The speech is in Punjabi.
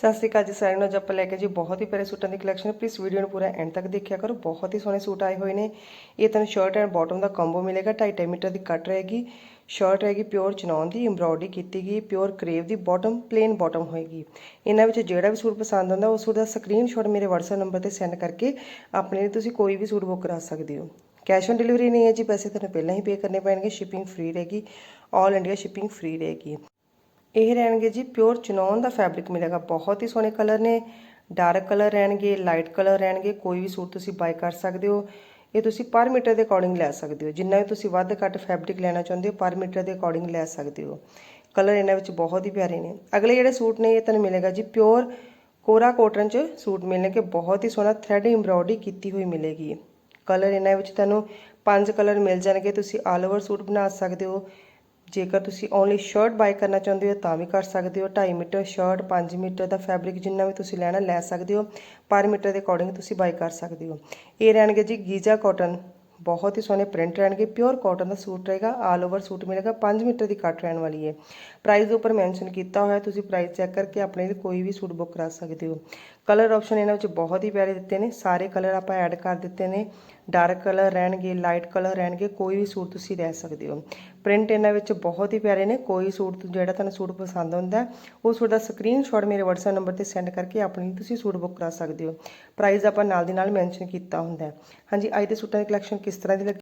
ਸਤਿ ਸ਼੍ਰੀ ਅਕਾਲ ਜੀ ਸਾਰਿਆਂ ਨੂੰ। ਅੱਜ ਆਪਾਂ ਲੈ ਕੇ ਜੀ ਬਹੁਤ ਹੀ ਪਿਆਰੇ ਸੂਟਾਂ ਦੀ ਕਲੈਕਸ਼ਨ ਪਲੀਜ਼ ਵੀਡੀਓ ਨੂੰ ਪੂਰਾ ਐਂਡ ਤੱਕ ਦੇਖਿਆ ਕਰੋ। ਬਹੁਤ ਹੀ ਸੋਹਣੇ ਸੂਟ ਆਏ ਹੋਏ ਨੇ। ਇਹ ਤੁਹਾਨੂੰ ਸ਼ਰਟ ਐਂਡ ਬਾਟਮ ਦਾ ਕੰਬੋ ਮਿਲੇਗਾ। 2.5 ਮੀਟਰ ਦੀ ਕੱਟ ਰਹੇਗੀ। ਸ਼ਰਟ ਰਹੇਗੀ ਪਿਓਰ ਚਨੌਨ ਦੀ ਐਮਬ੍ਰੋਇਡਰੀ ਕੀਤੀ ਗਈ ਪਿਓਰ ਕਰੇਵ ਦੀ ਬਾਟਮ ਪਲੇਨ ਬਾਟਮ ਹੋਏਗੀ। ਇਹਨਾਂ ਵਿੱਚ ਜਿਹੜਾ ਵੀ ਸੂਟ ਪਸੰਦ ਆਉਂਦਾ ਉਸ ਸੂਟ ਦਾ ਸਕਰੀਨਸ਼ਾਟ ਮੇਰੇ WhatsApp ਨੰਬਰ ਤੇ ਸੈਂਡ ਕਰਕੇ ਆਪਣੇ ਲਈ ਤੁਸੀਂ ਕੋਈ ਵੀ ਸੂਟ ਬੁੱਕ ਕਰਾ ਸਕਦੇ ਹੋ। ਕੈਸ਼ ਔਨ ਡਿਲੀਵਰੀ ਨਹੀਂ ਹੈ ਜੀ। ਪੈਸੇ ਤੁਹਾਨੂੰ ਪਹਿਲਾਂ ਹੀ ਪੇ ਕਰਨੇ ਪੈਣਗੇ। ਸ਼ਿਪਿੰਗ ਫ੍ਰੀ ਰਹੇਗੀ। ਆਲ ਇੰਡੀਆ ਸ਼ਿਪਿੰਗ ਫ੍ਰੀ ਰਹੇਗੀ। ਇਹ ਰਹਿਣਗੇ ਜੀ ਪਿਓਰ ਚਨੌਨ ਦਾ ਫੈਬਰਿਕ ਮਿਲੇਗਾ। ਬਹੁਤ ਹੀ ਸੋਹਣੇ ਕਲਰ ਨੇ। ਡਾਰਕ ਕਲਰ ਰਹਿਣਗੇ ਲਾਈਟ ਕਲਰ ਰਹਿਣਗੇ। ਕੋਈ ਵੀ ਸੂਟ ਤੁਸੀਂ ਬਾਈ ਕਰ ਸਕਦੇ ਹੋ। ਇਹ ਤੁਸੀਂ ਪਰ ਮੀਟਰ ਦੇ ਅਕੋਰਡਿੰਗ ਲੈ ਸਕਦੇ ਹੋ। ਜਿੰਨਾ ਵੀ ਤੁਸੀਂ ਵੱਧ ਘੱਟ ਫੈਬਰਿਕ ਲੈਣਾ ਚਾਹੁੰਦੇ ਹੋ ਪਰ ਮੀਟਰ ਦੇ ਅਕੋਰਡਿੰਗ ਲੈ ਸਕਦੇ ਹੋ। ਕਲਰ ਇਹਨਾਂ ਵਿੱਚ ਬਹੁਤ ਹੀ ਪਿਆਰੇ ਨੇ। ਅਗਲੇ ਜਿਹੜੇ ਸੂਟ ਨੇ, ਇਹ ਤੁਹਾਨੂੰ ਮਿਲੇਗਾ ਜੀ ਪਿਓਰ ਕੋਰਾ ਕੋਟਨ ਚ ਸੂਟ ਮਿਲਣਗੇ। ਬਹੁਤ ਹੀ ਸੋਹਣਾ ਥ੍ਰੈਡ ਐਮਬ੍ਰੋਇਡਰੀ ਕੀਤੀ ਹੋਈ ਮਿਲੇਗੀ। ਕਲਰ ਇਹਨਾਂ ਵਿੱਚ ਤੁਹਾਨੂੰ ਪੰਜ ਕਲਰ ਮਿਲ ਜਾਣਗੇ। ਤੁਸੀਂ ਆਲ ਓਵਰ ਸੂਟ ਬਣਾ ਸਕਦੇ ਹੋ। ਜੇਕਰ ਤੁਸੀਂ ਓਨਲੀ ਸ਼ਰਟ ਬਾਈ ਕਰਨਾ ਚਾਹੁੰਦੇ ਹੋ, ਤਾਂ ਵੀ ਕਰ ਸਕਦੇ ਹੋ। 2.5 ਮੀਟਰ ਸ਼ਰਟ 5 ਮੀਟਰ ਦਾ ਫੈਬਰਿਕ ਜਿੰਨਾ ਵੀ ਤੁਸੀਂ ਲੈਣਾ, ਲੈ ਸਕਦੇ ਹੋ। ਪਰ ਮੀਟਰ ਦੇ ਅਕੋਰਡਿੰਗ ਤੁਸੀਂ ਬਾਈ ਕਰ ਸਕਦੇ ਹੋ। ਇਹ ਰਹਿਣਗੇ ਜੀ ਗੀਜ਼ਾ ਕਾਟਨ ਬਹੁਤ ਹੀ ਸੋਹਣੇ ਪ੍ਰਿੰਟ ਰਹਿਣਗੇ। ਪਿਓਰ ਕਾਟਨ ਦਾ ਸੂਟ ਰਹੇਗਾ। ਆਲ ਓਵਰ ਸੂਟ ਮਿਲੇਗਾ। 5 ਮੀਟਰ ਦੀ ਕੱਟ ਰਹਿਣ ਵਾਲੀ ਹੈ। ਪ੍ਰਾਈਸ ਉੱਪਰ ਮੈਂਸ਼ਨ ਕੀਤਾ ਹੋਇਆ ਤੁਸੀਂ ਪ੍ਰਾਈਸ ਚੈੱਕ ਕਰਕੇ ਆਪਣੇ ਲਈ ਕੋਈ ਵੀ ਸੂਟ ਬੁੱਕ ਕਰਾ ਸਕਦੇ ਹੋ। ਕਲਰ ਆਪਸ਼ਨ ਇਹਨਾਂ ਵਿੱਚ ਬਹੁਤ ਹੀ ਪਿਆਰੇ ਦਿੱਤੇ ਨੇ। ਸਾਰੇ ਕਲਰ ਆਪਾਂ ਐਡ ਕਰ ਦਿੱਤੇ ਨੇ। ਡਾਰਕ ਕਲਰ ਰਹਿਣਗੇ ਲਾਈਟ ਕਲਰ ਰਹਿਣਗੇ। ਕੋਈ ਵੀ ਸੂਟ ਤੁਸੀਂ ਲੈ ਸਕਦੇ ਹੋ। ਪ੍ਰਿੰਟ ਇਹਨਾਂ ਵਿੱਚ ਬਹੁਤ ਹੀ ਪਿਆਰੇ ਨੇ। ਕੋਈ ਸੂਟ ਜਿਹੜਾ ਤੁਹਾਨੂੰ ਸੂਟ ਪਸੰਦ ਹੁੰਦਾ ਉਹ ਸੂਟ ਦਾ ਸਕਰੀਨਸ਼ਾਟ ਮੇਰੇ WhatsApp ਨੰਬਰ ਤੇ ਸੈਂਡ ਕਰਕੇ ਆਪਣੀ ਤੁਸੀਂ ਸੂਟ ਬੁੱਕ ਕਰਾ ਸਕਦੇ ਹੋ। ਪ੍ਰਾਈਸ ਆਪਾਂ ਨਾਲ ਦੀ ਨਾਲ ਮੈਂਸ਼ਨ ਕੀਤਾ ਹੁੰਦਾ ਹਾਂਜੀ, ਅੱਜ ਦੇ ਸੂਟਾਂ ਦੀ ਕਲੈਕਸ਼ਨ ਕਿਸ ਤਰ੍ਹਾਂ ਦੀ ਲੱਗੀ?